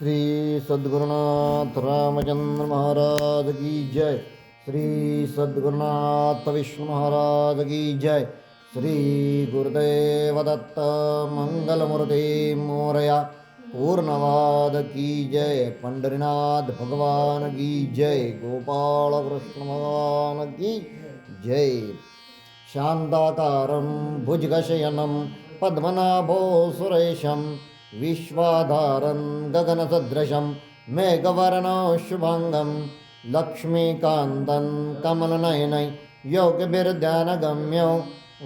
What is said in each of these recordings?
श्री सद्गुरुनाथ रामचंद्र महाराज की जय। श्री सद्गुरुनाथ विष्णु महाराज की जय। श्री गुरुदेव दत्त मंगलमूर्ती मोरया पूर्णवाद की जय। पंढरीनाथ भगवान की जय। गोपाल कृष्ण भगवान की जय। शांताकारं भुजगशयनं पद्मनाभो सुरेशं विश्वाधारं गगनसदृशं मेघवर्णो शुभाङ्गं लक्ष्मीकान्तं कमलनयनै योगभिर्ध्यानगम्यौ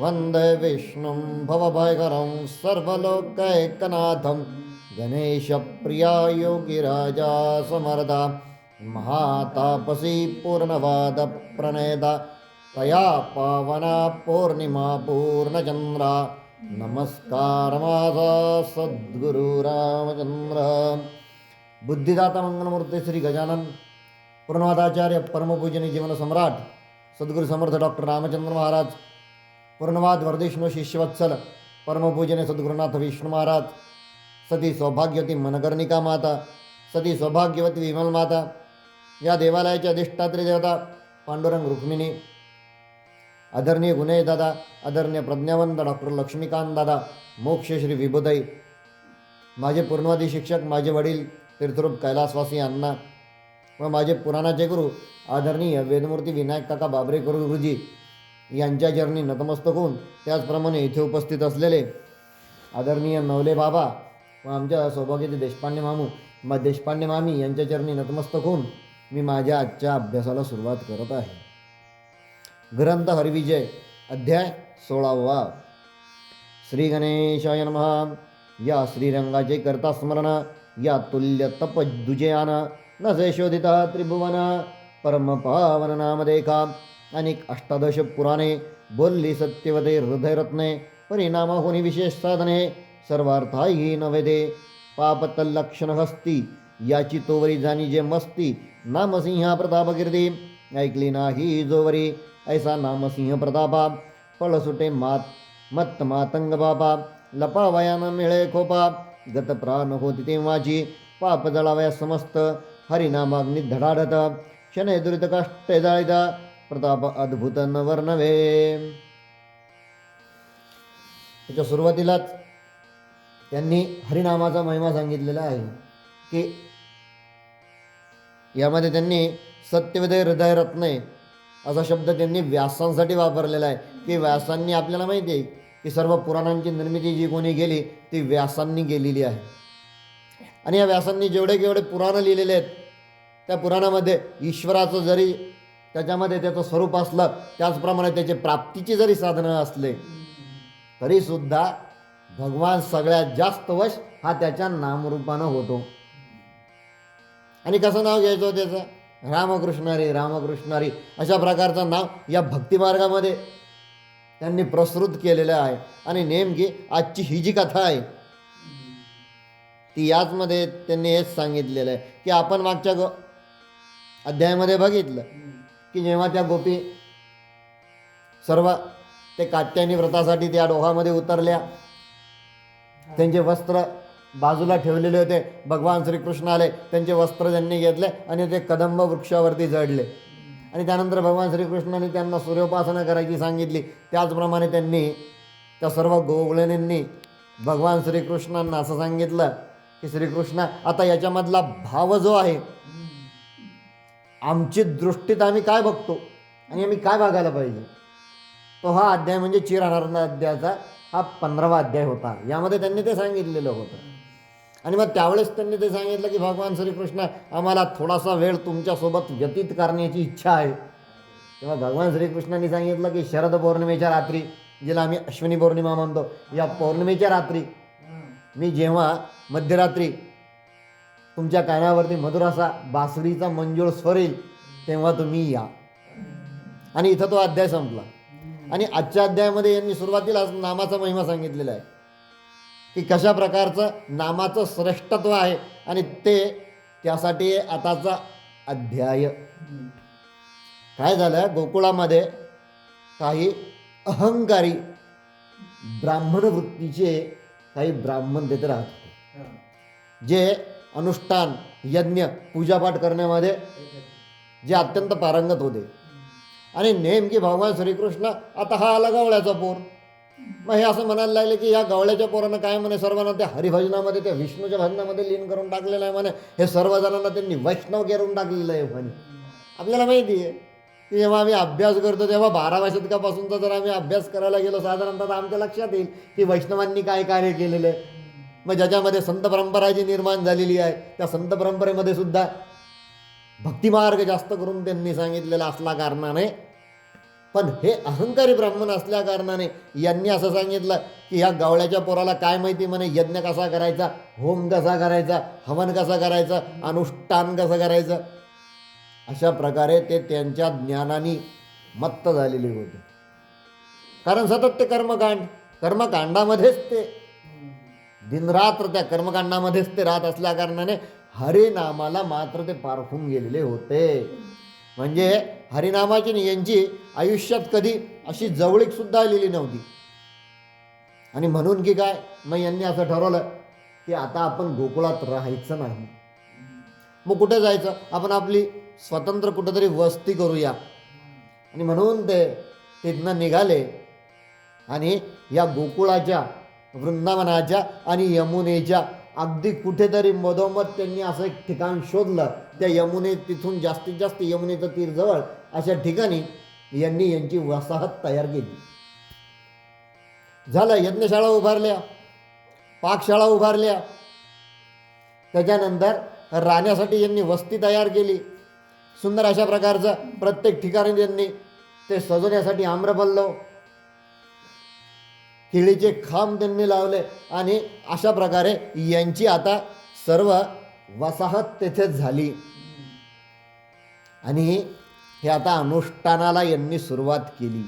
वन्दे विष्णुं भवभयकरं सर्वलोकैकनाथं गणेशप्रिया योगिराजा समर्था महातापसी पूर्णवादप्रणेदा तया पावना पूर्णिमा पूर्णचन्द्रा नमस्कार माझा सद्गुरु रामचंद्र. बुद्धिदाता मंगलमूर्ती श्री गजानन पूर्णवादाचार्य परमपूजनी जीवन सम्राट सद्गुरु समर्थ डॉक्टर रामचंद्र महाराज पूर्णवाद वर्धिष्णू शिष्यवत्सल परमपूजने सद्गुरुनाथ विष्णू महाराज सती सौभाग्यवती मनकर्णिका माता सती सौभाग्यवती विमल माता या देवालयाच्या अधिष्ठात्री देवता पांडुरंग रुक्मिणी आदरणीय गुन्हे आदरणीय प्रज्ञावंत डॉक्टर लक्ष्मीकांत दादा मोक्षश्री विभुदाई माझे पूर्णवादी शिक्षक माझे वडील तीर्थरूप कैलासवासी अण्णा व माझे पुराणाचे गुरु आदरणीय वेदमूर्ती विनायक काका बाबरेकर गुरुजी यांच्या चरणी नतमस्तक होऊन त्याचप्रमाणे इथे उपस्थित असलेले आदरणीय नवले बाबा व आमच्या सौभाग्यते देशपांडे मामू मा देशपांडे मामी यांच्या चरणी नतमस्तक होऊन मी माझ्या आजच्या अभ्यासाला सुरुवात करत आहे. ग्रंथ हरिविजय अध्याय सोळावा. श्री गणेशाय नमः. या श्रीरंगाचे करता स्मरण या तुल्य तप दुजयान न जे शोधिता त्रिभुवन परमपावन नाम देखा. अनेक अष्टादश पुराणे बोलली सत्यवते हृदयरत्ने परिणाम होणी विशेष साधने सर्वार्थाही नवेदे पापतलक्षण हस्ती याची तोवरी जाणी जे मस्ती नामसिंहा प्रताप कीर्ती ऐकली नाही जोवरी ऐसा नामसिंह प्रतापा पळ सुटे मात मत्त मातंग बापा लपावयानं मिळे खोपा गत प्राण होती तेव्हाची पाप जळावया समस्त हरिनामाग्नी धडाडत शने दुरित कष्टे जाळीत प्रताप अद्भुत न वर्णवे त्याच्या सुरुवातीलाच त्यांनी हरिनामाचा महिमा सांगितलेला आहे की यामध्ये त्यांनी सत्यविदय हृदय रत्ने असा शब्द त्यांनी व्यासांसाठी वापरलेला आहे. की व्यासांनी आपल्याला माहिती आहे की सर्व पुराणांची निर्मिती जी कोणी केली ती व्यासांनी केलेली आहे. आणि या व्यासांनी जेवढे केवढे पुराणं लिहिलेले आहेत त्या पुराणामध्ये ईश्वराचं जरी त्याच्यामध्ये त्याचं स्वरूप असलं त्याचप्रमाणे त्याचे प्राप्तीची जरी साधनं असले तरीसुद्धा भगवान सगळ्यात जास्त वश हा त्याच्या नामरूपानं होतो. आणि कसं नाव घ्यायचं त्याचं? रामकृष्णारी रामकृष्णारी अशा प्रकारचं नाव या भक्तिमार्गामध्ये त्यांनी प्रसृत केलेलं आहे. आणि नेमकी आजची ही जी कथा आहे ती याचमध्ये त्यांनी हेच सांगितलेलं आहे की आपण मागच्या गो अध्यायामध्ये बघितलं की जेव्हा त्या गोपी सर्व ते कात्यायनी व्रतासाठी त्या डोहामध्ये उतरल्या त्यांचे वस्त्र बाजूला ठेवलेले होते. भगवान श्रीकृष्ण आले त्यांचे वस्त्र त्यांनी घेतले आणि ते कदंब वृक्षावरती जडले आणि त्यानंतर भगवान श्रीकृष्णाने त्यांना सूर्योपासना करायची सांगितली. त्याचप्रमाणे त्यांनी त्या सर्व गोवळणींनी भगवान श्रीकृष्णांना असं सांगितलं की श्रीकृष्ण आता याच्यामधला भाव जो आहे आमची दृष्टीत आम्ही काय बघतो आणि आम्ही काय बघायला पाहिजे? तो हा अध्याय म्हणजे चिरहरण अध्यायाचा हा पंधरावा अध्याय होता. यामध्ये त्यांनी ते सांगितलेलं होतं. आणि मग त्यावेळेस त्यांनी ते सांगितलं की भगवान श्रीकृष्ण आम्हाला थोडासा वेळ तुमच्यासोबत व्यतीत करण्याची इच्छा आहे. तेव्हा भगवान श्रीकृष्णांनी सांगितलं की शरद पौर्णिमेच्या रात्री जिला आम्ही अश्विनी पौर्णिमा म्हणतो या पौर्णिमेच्या रात्री मी जेव्हा मध्यरात्री तुमच्या कानावरती मधुरासा बासरीचा मंजूळ स्वर येईल तेव्हा तुम्ही या. आणि इथं तो अध्याय संपला. आणि आजच्या अध्यायामध्ये यांनी सुरुवातीलाच नामाचा महिमा सांगितलेला आहे. की कशा प्रकारचं नामाचं श्रेष्ठत्व आहे आणि ते त्यासाठी आताचा अध्याय. काय झालं? गोकुळामध्ये काही अहंकारी ब्राह्मण वृत्तीचे काही ब्राह्मण तिथे राहत होते. जे अनुष्ठान यज्ञ पूजापाठ करण्यामध्ये जे अत्यंत पारंगत होते. आणि नेमकी भगवान श्रीकृष्ण आता हा आला गवळ्याचा पोर. मग हे असं म्हणायला लागले की या गवळ्याच्या पोरानं काय म्हणे? सर्वांना त्या हरिभजनामध्ये त्या विष्णूच्या भजनामध्ये लीन करून टाकलेलं आहे म्हणे. हे सर्व जणांना त्यांनी वैष्णव करून टाकलेलं आहे म्हणे. आपल्याला माहिती आहे की जेव्हा आम्ही अभ्यास करतो तेव्हा बाराव्या शतकापासूनचा जर आम्ही अभ्यास करायला गेलो साधारणतः आमच्या लक्षात येईल की वैष्णवांनी काय कार्य केलेलं आहे. मग ज्याच्यामध्ये संत परंपरा जी निर्माण झालेली आहे त्या संत परंपरेमध्ये सुद्धा भक्तिमार्ग जास्त करून त्यांनी सांगितलेला असला कारणाने पण हे अहंकारी ब्राह्मण असल्या कारणाने यांनी असं सांगितलं की ह्या गावळ्याच्या पोराला काय माहिती म्हणे यज्ञ कसा करायचा होम कसा करायचा हवन कसा करायचा अनुष्ठान कसं करायचं? अशा प्रकारे ते त्यांच्या ज्ञानाने मत्त झालेले होते. कारण सतत ते कर्मकांड कर्मकांडामध्येच ते दिनरात्र त्या कर्मकांडामध्येच ते राहत असल्या कारणाने हरिनामाला मात्र ते पारखून गेलेले होते. म्हणजे हरिनामाची यांची आयुष्यात कधी अशी जवळीकसुद्धा आलेली नव्हती. आणि म्हणून की काय मग यांनी असं ठरवलं की आता आपण गोकुळात राहायचं नाही. मग कुठे जायचं? आपण आपली स्वतंत्र कुठंतरी वस्ती करूया. आणि म्हणून ते तिथनं निघाले आणि या गोकुळाच्या वृंदावनाच्या आणि यमुनेच्या अगदी कुठेतरी मधोमध त्यांनी असं एक ठिकाण शोधलं. त्या यमुने तिथून जास्तीत जास्त यमुनेचं तीर जवळ अशा ठिकाणी यांनी यांची वसाहत तयार केली. झालं यज्ञशाळा उभारल्या पाकशाळा उभारल्या. त्याच्यानंतर राहण्यासाठी यांनी वस्ती तयार केली. सुंदर अशा प्रकारचं प्रत्येक ठिकाणी त्यांनी ते सजवण्यासाठी आम्रपल्लव हिळीचे खांब त्यांनी लावले आणि अशा प्रकारे यांची आता सर्व वसाहत तेथेच झाली. आणि हे आता अनुष्ठानाला यांनी सुरुवात केली.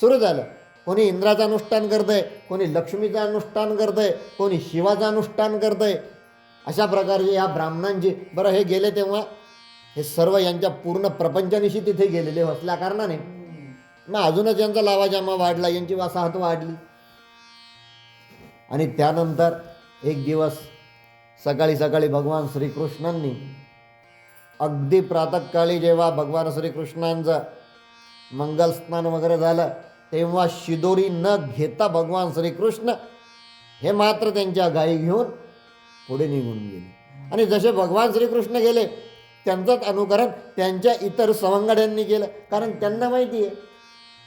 सुरू झालं. कोणी इंद्राचं अनुष्ठान करतंय कोणी लक्ष्मीचं अनुष्ठान करतंय कोणी शिवाचं अनुष्ठान करतंय. अशा प्रकारचे या ब्राह्मणांची बरं हे गेले तेव्हा हे सर्व यांच्या पूर्ण प्रपंचनिशी तिथे गेलेले असल्या कारणाने मग अजूनच यांचा लावाजामा वाढला यांची वसाहत वाढली. आणि त्यानंतर एक दिवस सकाळी सकाळी भगवान श्रीकृष्णांनी अगदी प्रातःकाळी जेव्हा भगवान श्रीकृष्णांचं मंगलस्नान वगैरे झालं तेव्हा शिदोरी न घेता भगवान श्रीकृष्ण हे मात्र त्यांच्या गायी घेऊन पुढे निघून गेले. आणि जसे भगवान श्रीकृष्ण गेले त्यांचंच अनुकरण त्यांच्या इतर सवंगड्यांनी केलं. कारण त्यांना माहिती आहे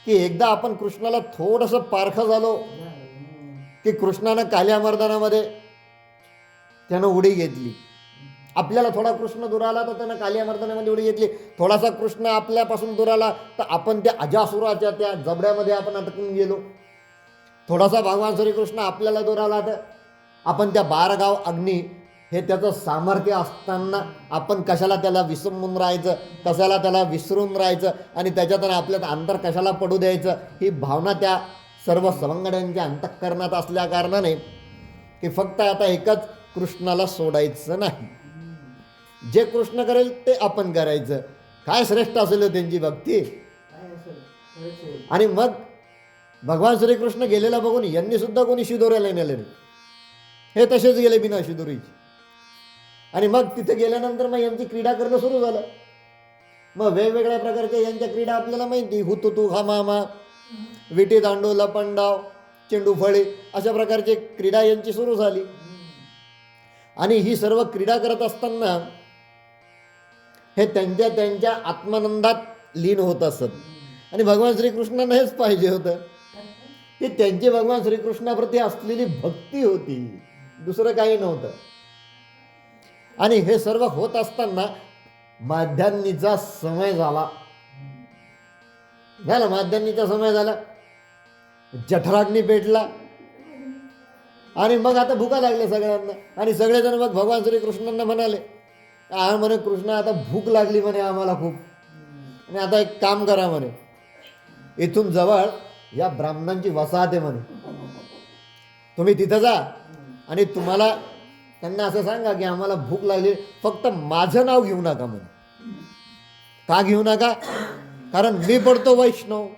की एकदा आपण कृष्णाला थोडंसं पारखं झालो की कृष्णानं काल्यामर्दनामध्ये त्यानं उडी घेतली. आपल्याला थोडा कृष्ण दूर आला तर त्यानं कालिया मर्दनामध्ये उडी घेतली. थोडासा कृष्ण आपल्यापासून दूर आला तर आपण त्या अजासुराच्या त्या जबड्यामध्ये आपण अटकून गेलो. थोडासा भगवान श्रीकृष्ण आपल्याला दूर आला तर आपण त्या बारगाव अग्नी हे त्याचं सामर्थ्य असताना आपण कशाला त्याला विसरून राहायचं कशाला त्याला विसरून राहायचं आणि त्याच्यातून आपल्यात अंतर कशाला पडू द्यायचं ही भावना त्या सर्व सवंगड्यांच्या अंतःकरणात असल्या कारणाने की फक्त आता एकच कृष्णाला सोडायचं नाही. जे कृष्ण करेल ते आपण करायचं. काय श्रेष्ठ असेल त्यांची भक्ती? आणि मग भगवान श्रीकृष्ण गेलेला बघून यांनी सुद्धा कोणी शिदोऱ्याला नेले हे तसेच गेले बिना शिदोरीची. आणि मग तिथे गेल्यानंतर मग यांची क्रीडा करणं सुरू झालं. मग वेगवेगळ्या प्रकारच्या यांच्या क्रीडा आपल्याला माहिती हुतुतू हामामा विटी दांडू लपंडाव चेंडू फळे अशा प्रकारची क्रीडा यांची सुरू झाली. आणि ही सर्व क्रीडा करत असताना हे त्यांच्या त्यांच्या आत्मानंदात लीन होत असत. आणि भगवान श्रीकृष्णांना हेच पाहिजे होतं. की त्यांची भगवान श्रीकृष्णाप्रती असलेली भक्ती होती. दुसरं काही नव्हतं. आणि हे सर्व होत असताना माध्यान्नीचा समय झाला. झाला माध्यान्नीचा समय झाला. जठराग्नी पेटला. आणि मग आता भुका लागल्या सगळ्यांना. आणि सगळेजण मग भगवान श्रीकृष्णांना म्हणाले आ म्हणे कृष्ण आता भूक लागली म्हणे आम्हाला खूप. आणि आता एक काम करा म्हणे. इथून जवळ या ब्राह्मणांची वसाहत आहे म्हणे. तुम्ही तिथं जा आणि तुम्हाला त्यांना असं सांगा की आम्हाला भूक लागली फक्त माझं नाव घेऊ नका म्हणे. का घेऊ नका? कारण मी पडतो वैष्णव.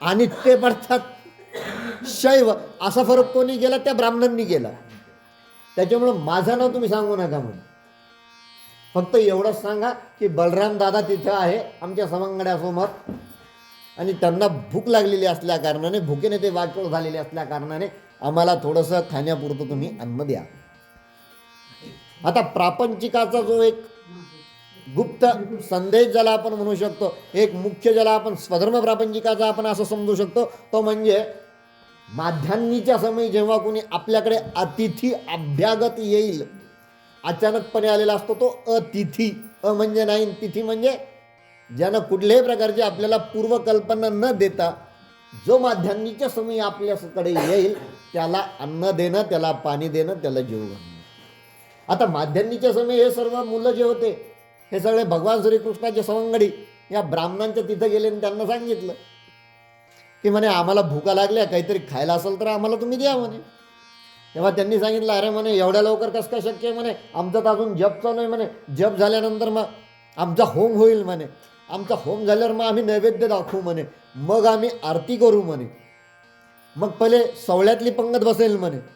आणि ते पडतात शैव. असा फरक कोणी केला? त्या ब्राह्मणांनी केला. त्याच्यामुळं माझं नाव तुम्ही सांगू नका म्हणे. फक्त एवढंच सांगा की बलराम दादा तिथं आहे आमच्या सवंगड्यासमोर. आणि त्यांना भूक लागलेली असल्या कारणाने भुकेने ते वाटोळ झालेले असल्या कारणाने आम्हाला थोडंसं खाण्यापुरतं तुम्ही अन्न द्या. आता प्रापंचिकाचा जो एक गुप्त संदेश ज्याला आपण म्हणू शकतो एक मुख्य ज्याला आपण स्वधर्म प्रापंचिकाचा आपण असं समजू शकतो तो म्हणजे माध्यान्नीच्या समयी जेव्हा कोणी आपल्याकडे अतिथी अभ्यागत येईल अचानकपणे आलेला असतो तो अतिथी. अ म्हणजे नाही तिथी म्हणजे ज्यानं कुठल्याही प्रकारची आपल्याला पूर्वकल्पना न देता जो माध्यान्नीच्या समयी आपल्याकडे येईल त्याला अन्न देणं त्याला पाणी देणं त्याला जेव घालणं आता माध्यान्नीच्या समय हे सर्व मुलं जे होते हे सगळे भगवान श्रीकृष्णाचे सवंगडी या ब्राह्मणांच्या तिथं गेले आणि त्यांना सांगितलं की म्हणे आम्हाला भुका लागल्या काहीतरी खायला असेल तर आम्हाला तुम्ही द्या म्हणे. तेव्हा त्यांनी सांगितलं अरे म्हणे एवढ्या लवकर कसं काय शक्य आहे म्हणे? आमचं तर अजून जप चालू आहे म्हणे. जप झाल्यानंतर मग आमचा होम होईल म्हणे. आमचा होम झाल्यावर मग आम्ही नैवेद्य दाखवू म्हणे. मग आम्ही आरती करू म्हणे. मग पहिले सवळ्यातली पंगत बसेल म्हणे.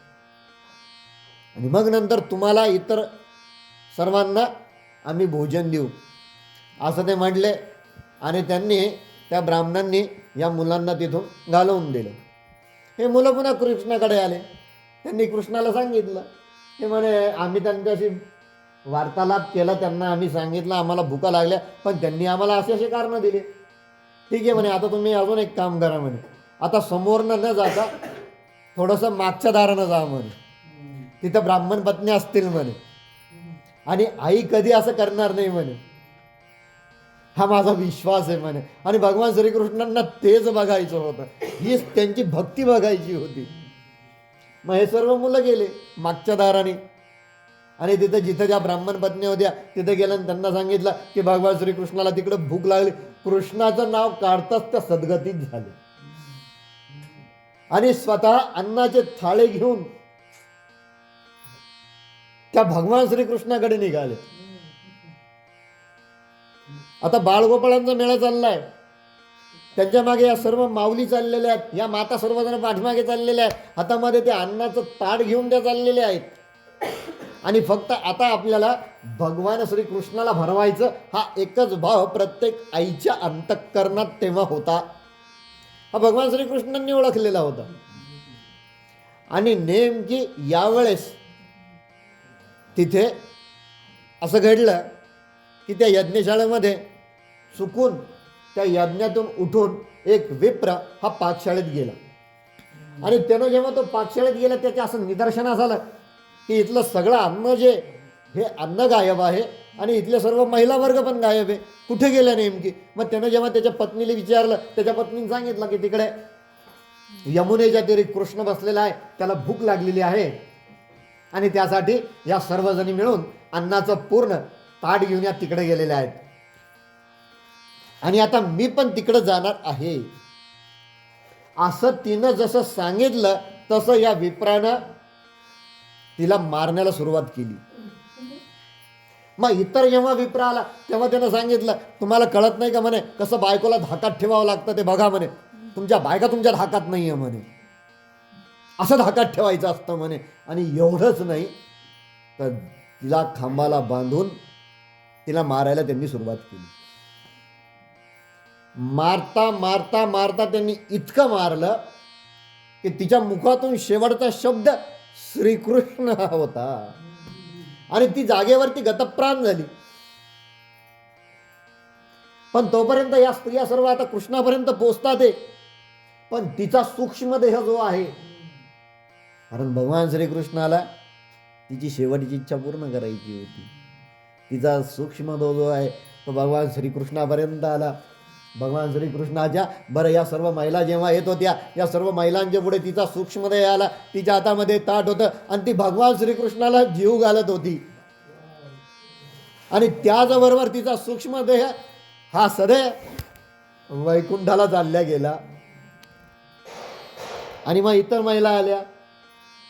आणि मग नंतर तुम्हाला इतर सर्वांना आम्ही भोजन देऊ. असं ते म्हटले आणि त्यांनी त्या ब्राह्मणांनी या मुलांना तिथून घालवून दिलं. हे मुलं पुन्हा कृष्णाकडे आले. त्यांनी कृष्णाला सांगितलं. ते म्हणे आम्ही त्यांच्याशी वार्तालाप केला त्यांना आम्ही सांगितलं आम्हाला भुका लागल्या पण त्यांनी आम्हाला असे असे कारणं दिले. ठीक आहे म्हणे आता तुम्ही अजून एक काम करा म्हणे. आता समोरनं न जाता थोडंसं मागच्या दारानं जा म्हणे. तिथं ब्राह्मण पत्नी असतील म्हणे. आणि आई कधी असं करणार नाही म्हणे. हा माझा विश्वास आहे म्हणे. आणि भगवान श्रीकृष्णांना तेच बघायचं होतं. हीच त्यांची भक्ती बघायची होती. मग हे सर्व मुलं गेले मागच्या दाराने. आणि तिथं जिथं ज्या ब्राह्मण पत्नी होत्या तिथं गेलं आणि त्यांना सांगितलं की भगवान श्रीकृष्णाला तिकडं भूक लागली. कृष्णाचं नाव काढताच त्या सद्गतीत झाले. आणि स्वतः अन्नाचे थाळे घेऊन त्या भगवान श्रीकृष्णाकडे निघाले. आता बाळगोपाळांचा मेळा चाललाय. त्यांच्या मागे या सर्व माऊली चाललेल्या आहेत. या माता सर्वजण पाठीमागे चाललेल्या आहेत. हातामध्ये ते अन्नाचं ताट घेऊन त्या चाललेल्या आहेत. आणि फक्त आता आपल्याला भगवान श्रीकृष्णाला भरवायचं हा एकच भाव प्रत्येक आईच्या अंतःकरणात तेव्हा होता. हा भगवान श्रीकृष्णांनी ओळखलेला होता. आणि नेमकी यावेळेस तिथे असं घडलं की त्या यज्ञशाळेमध्ये चुकून त्या यज्ञातून उठून एक विप्र हा पाकशाळेत गेला. आणि त्यानं जेव्हा तो पाकशाळेत गेला त्याच्या असं निदर्शनास आलं की इथलं सगळं अन्न जे हे अन्न गायब आहे आणि इथले सर्व महिला वर्ग पण गायब आहे. कुठे गेल्या नेमकी? मग त्यानं जेव्हा त्याच्या पत्नीला विचारलं त्याच्या पत्नीने सांगितलं की तिकडे यमुनेच्या तरी कृष्ण बसलेला आहे त्याला भूक लागलेली आहे. आणि त्यासाठी या सर्वजणी मिळून अन्नाचं पूर्ण ताट घेऊन या तिकडे गेलेले आहेत. आणि आता मी पण तिकडे जाणार आहे. असं तिनं जसं सांगितलं तसं या विप्रानं तिला मारण्याला सुरुवात केली. मग इतर जेव्हा विप्र आला तेव्हा त्यानं सांगितलं तुम्हाला कळत नाही का म्हणे कसं बायकोला धाकात ठेवावं लागतं ते बघा म्हणे. तुमच्या बायका तुमच्या धाकात नाही आहे म्हणे. असं धाकात ठेवायचं असतं म्हणे. आणि एवढंच नाही तर तिला खांबाला बांधून तिला मारायला त्यांनी सुरुवात केली. मारता मारता मारता त्यांनी इतकं मारलं की तिच्या मुखातून शेवटचा शब्द श्रीकृष्ण हा होता. आणि ती जागेवरती गतप्राण झाली. पण तोपर्यंत या स्त्रिया सर्व आता कृष्णापर्यंत पोचतात आहे पण तिचा सूक्ष्म देह जो आहे कारण भगवान श्रीकृष्णाला तिची शेवटची इच्छा पूर्ण करायची होती. तिचा सूक्ष्म देह जो आहे तो भगवान श्रीकृष्णापर्यंत आला. भगवान श्रीकृष्णाच्या बरं या सर्व महिला जेव्हा येत होत्या या सर्व महिलांच्या पुढे तिचा सूक्ष्मदेह आला. तिच्या हातामध्ये ताट होतं आणि ती भगवान श्रीकृष्णाला जीव घालत होती. आणि त्याचबरोबर तिचा सूक्ष्मदेह हा सदैव वैकुंठाला चालल्या गेला. आणि मग इतर महिला आल्या.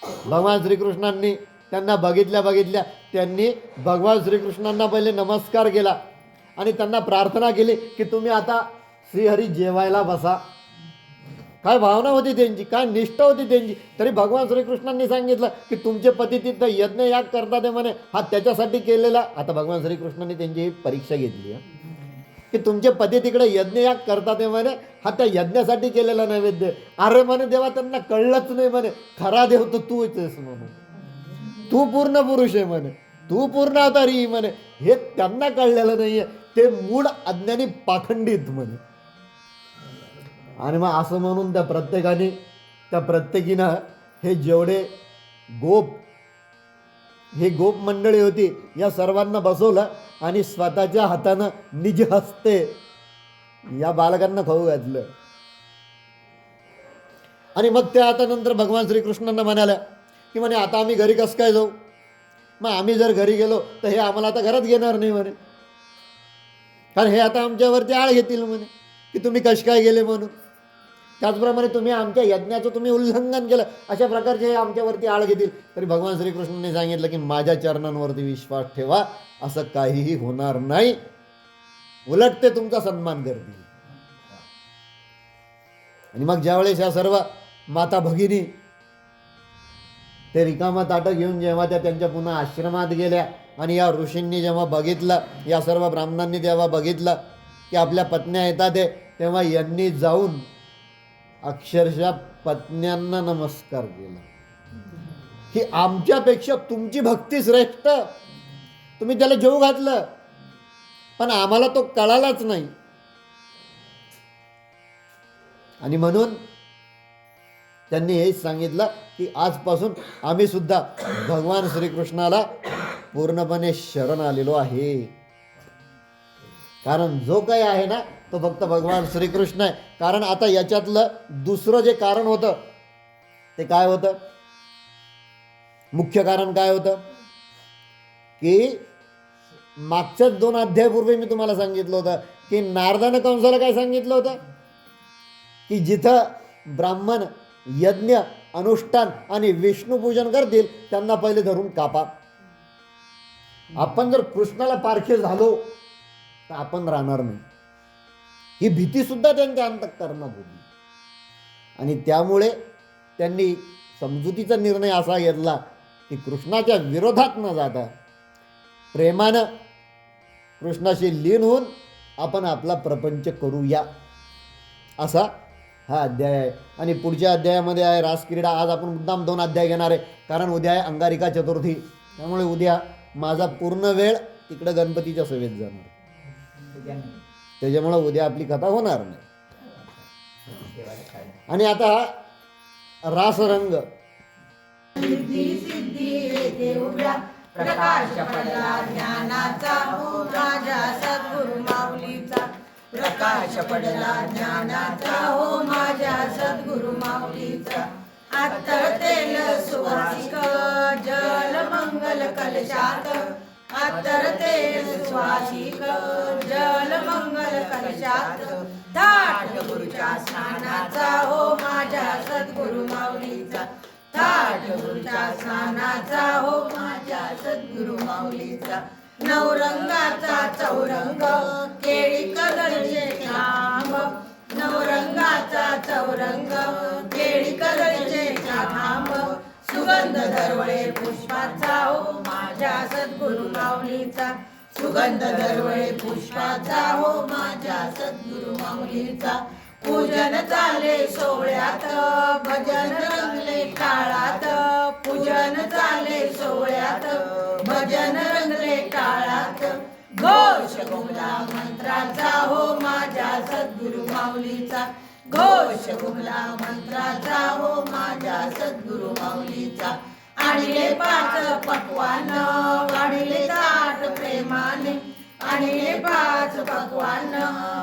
भगवान श्रीकृष्णांनी त्यांना बघितल्या बघितल्या. त्यांनी भगवान श्रीकृष्णांना पहिले नमस्कार केला. आणि त्यांना प्रार्थना केली की तुम्ही आता श्रीहरी जेवायला बसा. काय भावना होती त्यांची? काय निष्ठा होती त्यांची? तरी भगवान श्रीकृष्णांनी सांगितलं की तुमचे पती तिथं यज्ञ याग करतात ते म्हणे. हा त्याच्यासाठी केलेला. आता भगवान श्रीकृष्णांनी त्यांची ही परीक्षा घेतली की तुमचे पती तिकडे यज्ञ याग करतात ते म्हणे. हा त्या यज्ञासाठी केलेला नैवेद्य. अरे म्हणे देवा त्यांना कळलंच नाही म्हणे. खरा देव तर तू आहेस म्हणून. तू पूर्ण पुरुष आहे म्हणे. तू पूर्ण अवतारी म्हणे. हे त्यांना कळलेलं नाहीये. ते मूळ अज्ञानी पाखंडित म्हणे. आणि मग असं म्हणून त्या प्रत्येकाने त्या प्रत्येकीनं हे जेवढे गोप हे गोप मंडळी होती या सर्वांना बसवलं आणि स्वतःच्या हातानं निज हस्ते या बालकांना खाऊ घातलं. आणि मग त्या आता नंतर भगवान श्रीकृष्णांना म्हणाल्या की म्हणे आता आम्ही घरी कसं काय जाऊ? मग आम्ही जर घरी गेलो तर हे आम्हाला आता घरात घेणार नाही म्हणे. कारण हे आता आमच्यावरती आळ घेतील म्हणे की तुम्ही कश काय गेले म्हणून. त्याचप्रमाणे तुम्ही आमच्या यज्ञाचं तुम्ही उल्लंघन केलं अशा प्रकारचे हे आमच्यावरती आळ घेतील. तरी भगवान श्रीकृष्णांनी सांगितलं की माझ्या चरणांवरती विश्वास ठेवा असं काहीही होणार नाही. उलट ते तुमचा सन्मान करतील आणि मग ज्यावेळेस या सर्व माता भगिनी ते रिकामा ताटं घेऊन जेव्हा त्या त्यांच्या पुन्हा आश्रमात गेल्या आणि या ऋषींनी जेव्हा बघितलं या सर्व ब्राह्मणांनी जेव्हा बघितलं की आपल्या पत्न्या येतात आहे तेव्हा यांनी जाऊन अक्षरशः पत्न्यांना नमस्कार केला. की आमच्यापेक्षा तुमची भक्ती श्रेष्ठ. तुम्ही त्याला जेऊ घातलं. पण आम्हाला तो कळालाच नाही. आणि म्हणून त्यांनी हेच सांगितलं की आजपासून आम्ही सुद्धा भगवान श्रीकृष्णाला पूर्णपणे शरण आलेलो आहे. कारण जो काही आहे ना तो फक्त भगवान श्रीकृष्ण आहे. कारण आता याच्यातलं दुसरं जे कारण होतं ते काय होतं? मुख्य कारण काय होतं? की मागच्याच दोन अध्यायापूर्वी मी तुम्हाला सांगितलं होतं की नारदानं कंसाला काय सांगितलं होतं? की जिथं ब्राह्मण यज्ञ अनुष्ठान आणि विष्णुपूजन करतील त्यांना पहिले धरून कापा. आपण जर कृष्णाला पारखे झालो तर आपण राहणार नाही. ही भीती सुद्धा त्यांच्या अंतःकरणात होती आणि त्यामुळे त्यांनी समजुतीचा निर्णय असा घेतला की कृष्णाच्या विरोधात न जाता प्रेमानं कृष्णाशी लीन होऊन आपण आपला प्रपंच करूया. असा हा अध्याय आहे. आणि पुढच्या अध्यायामध्ये आहे रासक्रीडा. आज आपण मुद्दाम दोन अध्याय घेणार आहे. कारण उद्या आहे अंगारिका चतुर्थी. त्यामुळे उद्या माझा पूर्ण वेळ तिकडं गणपतीच्या सेवेत जाणार. त्याच्यामुळं उद्या आपली कथा होणार नाही. आणि आता रासरंग. प्रकाश पडला ज्ञानाचा हो माझ्या सद्गुरु माऊलीचा. प्रकाश पडला ज्ञानाचा हो माझ्या सद्गुरु माऊलीचा. आत्तर तेल सुवासिक जल मंगल कलशात. अत्तर तेल सुवासिक जल मंगल कलशात. थाट गुरुच्या स्नानाचा हो माझ्या सद्गुरु माऊलीचा. थाट गुरुच्या स्नानाचा हो माझ्या सद्गुरु माऊलीचा. नवरंगाचा चौरंग केळी कदळीचे खांब नवरंगाचा चौरंग केळी कदळीचे खांब सुगंध दरवळे पुष्पाचा हो माझ्या सद्गुरु माऊलीचा. सुगंध दरवळे पुष्पाचा हो माझ्या सद्गुरु माऊलीचा. पूजन चाले सोहळ्यात भजन रंगले काळात. पूजन चाले सोहळ्यात भजन रंगले काळात. घोष घुमला मंत्राचा हो माझ्या सद्गुरु माऊलीचा. घोष घुमला मंत्राचा हो माझ्या सद्गुरु माऊलीचा. आणले पाच पक्वान वाढले ताट प्रेमाने. आणले पाच पक्वान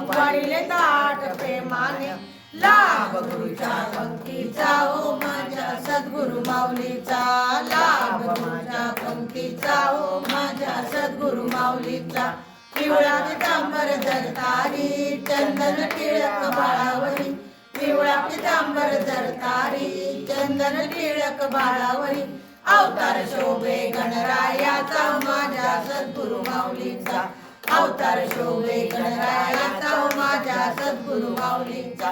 वाढले ताट प्रेमाने. लाभ गुरुच्या पंक्तीचा हो माझ्या सद्गुरु माऊलीचा. लाभ गुरुच्या पंक्तीचा हो माझ्या सद्गुरु माऊलीचा. पिवळा पितांबर जरतारी चंदन टिळक बाळावरी. पिवळा पितांबर जरतारी चंदन टिळक बाळावरी. अवतार शोभे गणरायाचा माझ्या सद्गुरु माऊलीचा. अवतार शोभे गणरायाचा हो माझ्या सद्गुरु माऊलींचा.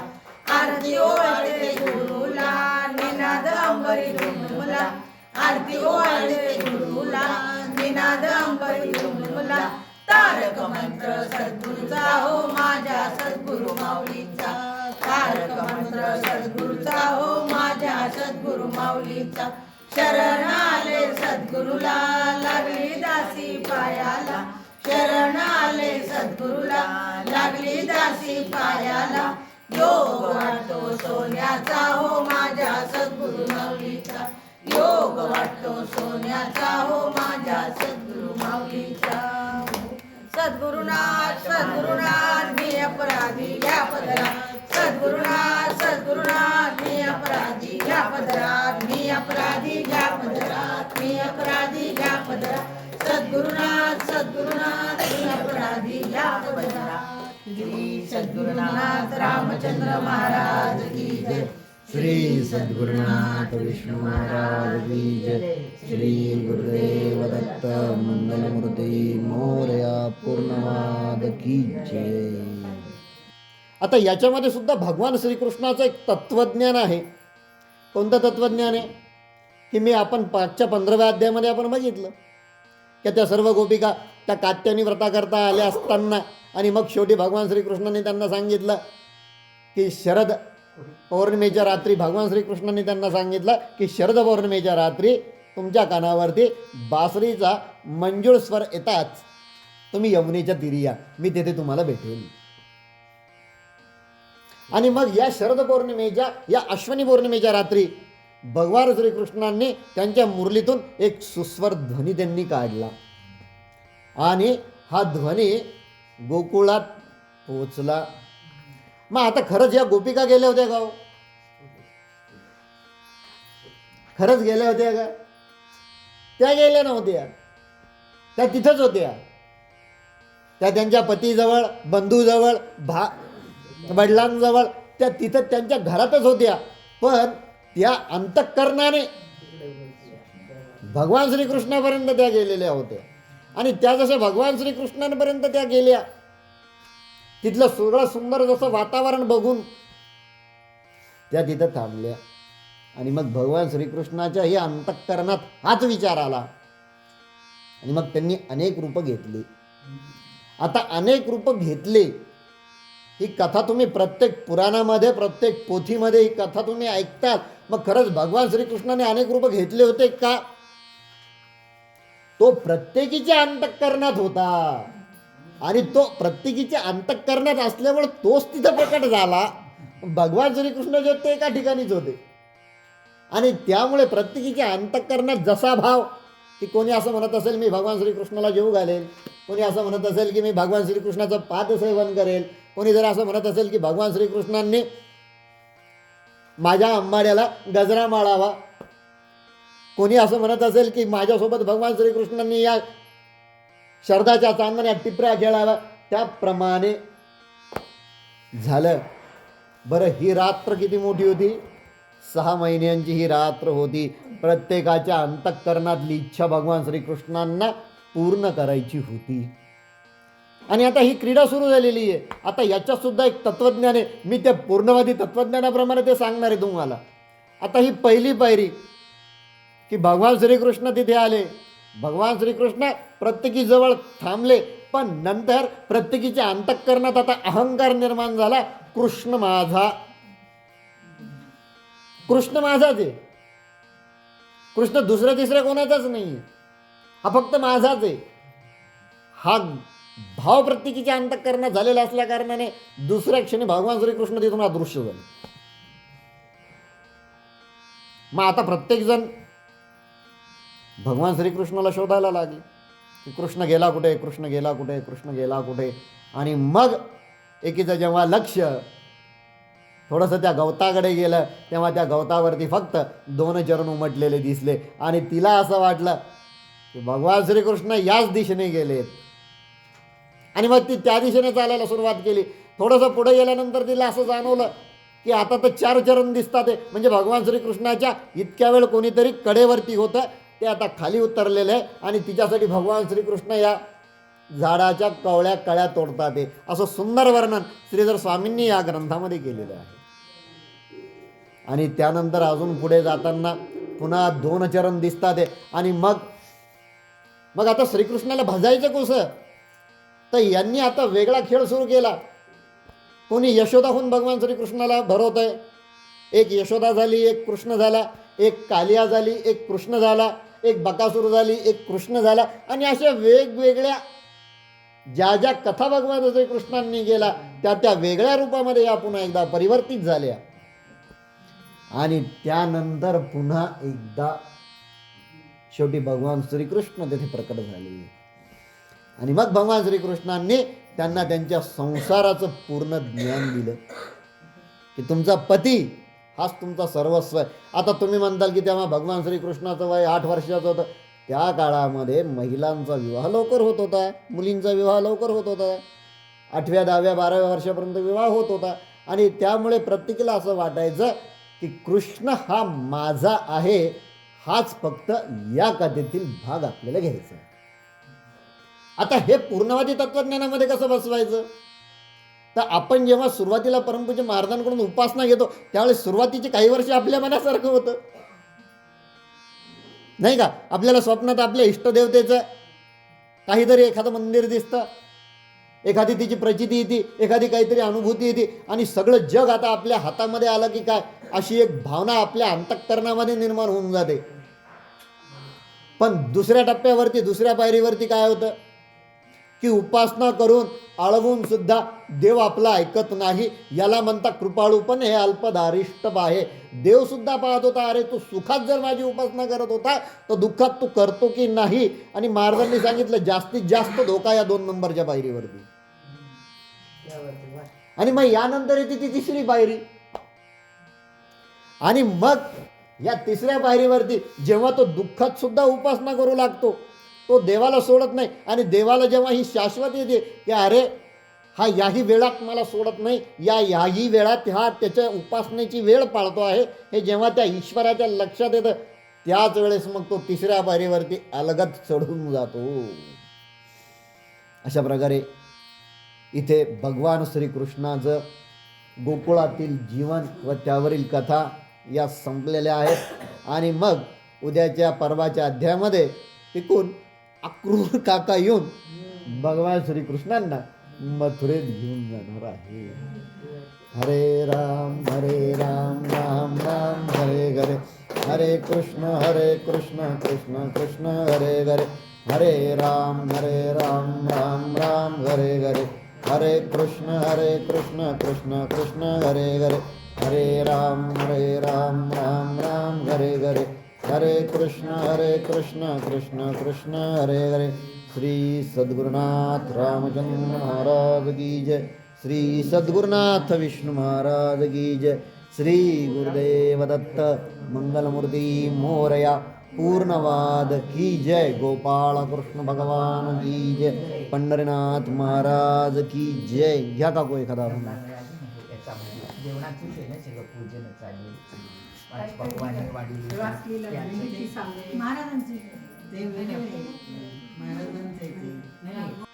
आरती ओवाळते गुरुला निनाद अंबरी गुरुला आरती ओवाळते गुरुला निनाद अंबरी गुरुला तारक मंत्र सद्गुरुचा हो माझ्या सद्गुरु माऊलीचा. तारक मंत्र सद्गुरुचा हो माझ्या सद्गुरु माऊलीचा. शरण आले सद्गुरुला लागली दासी पायाला. चरण आले सद्गुरुला लागली दासी पायाला. योग वाटतो सोन्याचा हो माझ्या सद्गुरु माऊलीचा. योग वाटतो सोन्याचा हो माझ्या सद्गुरु माऊलीचा. सद्गुरुनाथ सद्गुरुनाथ मी अपराधी या पदरा सद्गुरुनाथ सद्गुरुनाथ अपराधी घ्या पदरात श्री सद्गुरुनाथ रामचंद्र महाराज की जय। श्री सद्गुरुनाथ विष्णू महाराज की जय। श्री गुरुदेव दत्त मंगल मंगलमूर्ती मोरया पूर्णवाद की जय। आता याच्यामध्ये सुद्धा भगवान श्रीकृष्णाचं एक तत्वज्ञान आहे. कोणतं तत्वज्ञान आहे? की मी आपण पाचच्या पंधराव्या अध्यायामध्ये आपण बघितलं. त्या त्या सर्व गोपिका त्या कात्यानी व्रताकरता आल्या असताना आणि मग शेवटी भगवान श्रीकृष्णाने त्यांना सांगितलं की शरद पौर्णिमेच्या रात्री भगवान श्रीकृष्णाने त्यांना सांगितलं की शरद पौर्णिमेच्या रात्री तुमच्या कानावरती बासरीचा मंजूळ स्वर येताच तुम्ही यमुनेच्या तिरी या मी तेथे तुम्हाला भेटेल आणि मग या शरद पौर्णिमेच्या या अश्वनी पौर्णिमेच्या रात्री भगवान श्रीकृष्णांनी त्यांच्या मुरलीतून एक सुस्वर ध्वनी त्यांनी काढला. आणि हा ध्वनी गोकुळात पोचला मग आता खरंच या गोपिका गेल्या होत्या गाव हो? खरंच गेल्या होत्या का? त्या गेल्या नव्हत्या. त्या तिथंच होत्या. त्या त्यांच्या पतीजवळ बंधूजवळ भा वडिलांजवळ त्या तिथं त्यांच्या घरातच होत्या. पण त्या अंतःकरणाने भगवान श्रीकृष्णापर्यंत त्या गेलेल्या होत्या. आणि त्या जशा भगवान श्रीकृष्णांपर्यंत त्या गेल्या तिथलं सगळं सुंदर जसं वातावरण बघून त्या तिथं थांबल्या. आणि मग भगवान श्रीकृष्णाच्या ही अंतःकरणात हाच विचार आला. आणि मग त्यांनी अनेक रूपं घेतली. आता अनेक रूपं घेतले. ही कथा तुम्ही प्रत्येक पुराणामध्ये प्रत्येक पोथीमध्ये ही कथा तुम्ही ऐकतात. मग खरंच भगवान श्रीकृष्णाने अनेक रूपं घेतले होते का? तो प्रत्येकीच्या अंतकरणात होता. आणि तो प्रत्येकीच्या अंतकरणात असल्यामुळे तोच तिथं प्रकट झाला. भगवान श्रीकृष्ण जे होते एका ठिकाणीच होते. आणि त्यामुळे प्रत्येकीच्या अंतकरणात जसा भाव की कोणी असं म्हणत असेल मी भगवान श्रीकृष्णाला जेऊ घालेल. कोणी असं म्हणत असेल की मी भगवान श्रीकृष्णाचं पादसेवन करेल. कोणी जर असं म्हणत असेल की भगवान श्रीकृष्णांनी माझ्या अंबाड्याला गजरा माळावा. कोणी असं म्हणत असेल की माझ्यासोबत भगवान श्रीकृष्णांनी या शरदाच्या चांदण्या टिपऱ्या खेळाव्या त्याप्रमाणे झालं. बरं ही रात्र किती मोठी होती? सहा महिन्यांची ही रात्र होती. प्रत्येकाच्या अंतःकरणातली इच्छा भगवान श्रीकृष्णांना पूर्ण करायची होती. आणि आता ही क्रीडा सुरू झालेली आहे. आता याच्यातसुद्धा एक तत्वज्ञान आहे मी त्या पूर्णवादी तत्वज्ञानाप्रमाणे ते सांगणार आहे तुम्हाला. आता ही पहिली पायरी की भगवान श्रीकृष्ण तिथे आले. भगवान श्रीकृष्ण प्रत्येकीजवळ थांबले पण नंतर प्रत्येकीच्या अंतःकरणात आता अहंकार निर्माण झाला. कृष्ण माझा. कृष्ण माझाच आहे. कृष्ण दुसऱ्या तिसऱ्या कोणाचाच नाही आहे हा फक्त माझाच आहे. हा भाव प्रत्येकीच्या अंतःकरणात झालेला असल्या कारणाने दुसऱ्या क्षणी भगवान श्रीकृष्ण तिथून अदृश्य झाले. मग आता प्रत्येकजण भगवान श्रीकृष्णाला शोधायला लागले. की कृष्ण गेला कुठे? कृष्ण गेला कुठे? कृष्ण गेला कुठे? आणि मग एकीचं जेव्हा लक्ष थोडंसं त्या गवताकडे गेलं तेव्हा त्या गवतावरती फक्त दोन चरण उमटलेले दिसले. आणि तिला असं वाटलं की भगवान श्रीकृष्ण याच दिशेने गेलेत. आणि मग ती त्या दिशेने चालायला सुरुवात केली थोडंसं पुढे गेल्यानंतर तिला असं जाणवलं की आता तर चार चरण दिसतात आहे. म्हणजे भगवान श्रीकृष्णाच्या इतक्या वेळ कोणीतरी कडेवरती होतं ते आता खाली उतरलेलं आहे आणि तिच्यासाठी भगवान श्रीकृष्ण या झाडाच्या कवळ्या कळ्या तोडतात आहे असं सुंदर वर्णन श्रीधर स्वामींनी या ग्रंथामध्ये केलेलं आहे आणि त्यानंतर अजून पुढे जाताना पुन्हा दोन चरण दिसतात आहे. आणि मग मग आता श्रीकृष्णाला भजायचं कसं तर यांनी आता वेगळा खेळ सुरू केला. कोणी यशोदाहून भगवान श्रीकृष्णाला भरवत आहे एक यशोदा झाली एक कृष्ण झाला एक कालिया झाली एक कृष्ण झाला एक बकासूर झाली एक कृष्ण झाला. आणि अशा वेगवेगळ्या ज्या ज्या कथा भगवान श्रीकृष्णांनी गेला त्या त्या वेगळ्या रूपामध्ये या पुन्हा एकदा परिवर्तित झाल्या. आणि त्यानंतर पुन्हा एकदा शेवटी भगवान श्रीकृष्ण तिथे प्रकट झाले. आणि मग भगवान श्रीकृष्णांनी त्यांना त्यांच्या संसाराचं पूर्ण ज्ञान दिलं. की तुमचा पती हाच तुमचा सर्वस्व आहे. आता तुम्ही म्हणताल की तेव्हा भगवान श्रीकृष्णाचं वय आठ वर्षाचं होतं. त्या काळामध्ये महिलांचा विवाह लवकर होत होता. मुलींचा विवाह लवकर होत होता. आठव्या दहाव्या बाराव्या वर्षापर्यंत विवाह होत होता. आणि त्यामुळे प्रत्येकाला असं वाटायचं की कृष्ण हा माझा आहे हाच फक्त या कथेतील भाग आपल्याला घ्यायचा आहे. आता हे पूर्णवादी तत्वज्ञानामध्ये कसं बसवायचं? तर आपण जेव्हा सुरुवातीला परमपूज्य महाराजांकडून उपासना घेतो त्यावेळेस सुरुवातीची काही वर्ष आपल्या मनासारखं होतं. नाही का? आपल्याला स्वप्नात आपल्या इष्टदेवतेचं काहीतरी एखादं मंदिर दिसतं. एखादी तिची प्रचिती येते एखादी काहीतरी अनुभूती येते. आणि सगळं जग आता आपल्या हातामध्ये आलं की काय? अशी एक भावना आपल्या अंतःकरणामध्ये निर्माण होऊन जाते. पण दुसऱ्या टप्प्यावरती दुसऱ्या पायरीवरती काय होतं? की उपासना करून आळवून सुद्धा देव आपला ऐकत नाही. याला म्हणता कृपाळू पण हे अल्पधारिष्ट आहे देव सुद्धा पाहत होता अरे तू सुखात जर माझी उपासना करत होता तर दुःखात तू करतो की नाही? आणि महाराजांनी सांगितलं जास्तीत जास्त धोका या दोन नंबरच्या पायरीवरती. आणि मग यानंतर येते ती तिसरी पायरी. आणि मग या तिसऱ्या पायरीवरती जेव्हा तो दुःखात सुद्धा उपासना करू लागतो तो देवाला सोडत नाही. आणि देवाला जेव्हा ही शाश्वत येते की अरे हा याही वेळात मला सोडत नाही या याही वेळात हा त्याच्या उपासनेची वेळ पाळतो आहे. हे जेव्हा त्या ईश्वराच्या लक्षात येतं त्याच वेळेस मग तो तिसऱ्या पायरीवरती अलगत चढून जातो. अशा प्रकारे इथे भगवान श्रीकृष्णाचं गोकुळातील जीवन व त्यावरील कथा या संपलेल्या आहेत. आणि मग उद्याच्या पर्वाच्या अध्यायामध्ये टिकून अक्रूर काका येऊन भगवान श्रीकृष्णांना मथुरेत घेऊन जाणार आहे. हरे राम हरे राम राम राम हरे हरे हरे कृष्ण हरे कृष्ण कृष्ण कृष्ण हरे हरे हरे राम हरे राम राम राम हरे हरे हरे कृष्ण हरे कृष्ण कृष्ण कृष्ण हरे हरे हरे राम हरे राम राम राम हरे हरे हरे कृष्ण हरे कृष्ण कृष्ण कृष्ण हरे हरे। श्री सद्गुरुनाथ रामचंद्र महाराज की जय। श्री सद्गुरुनाथ विष्णु महाराज की जय। श्री गुरुदेव दत्त मंगलमूर्ती मोरया पूर्णवाद की जय। गोपाळ कृष्ण भगवान की जय। पंढरीनाथ महाराज की जय। घ्या का को एखादा पाच पकवान वाढली महाराजांची महाराजांचे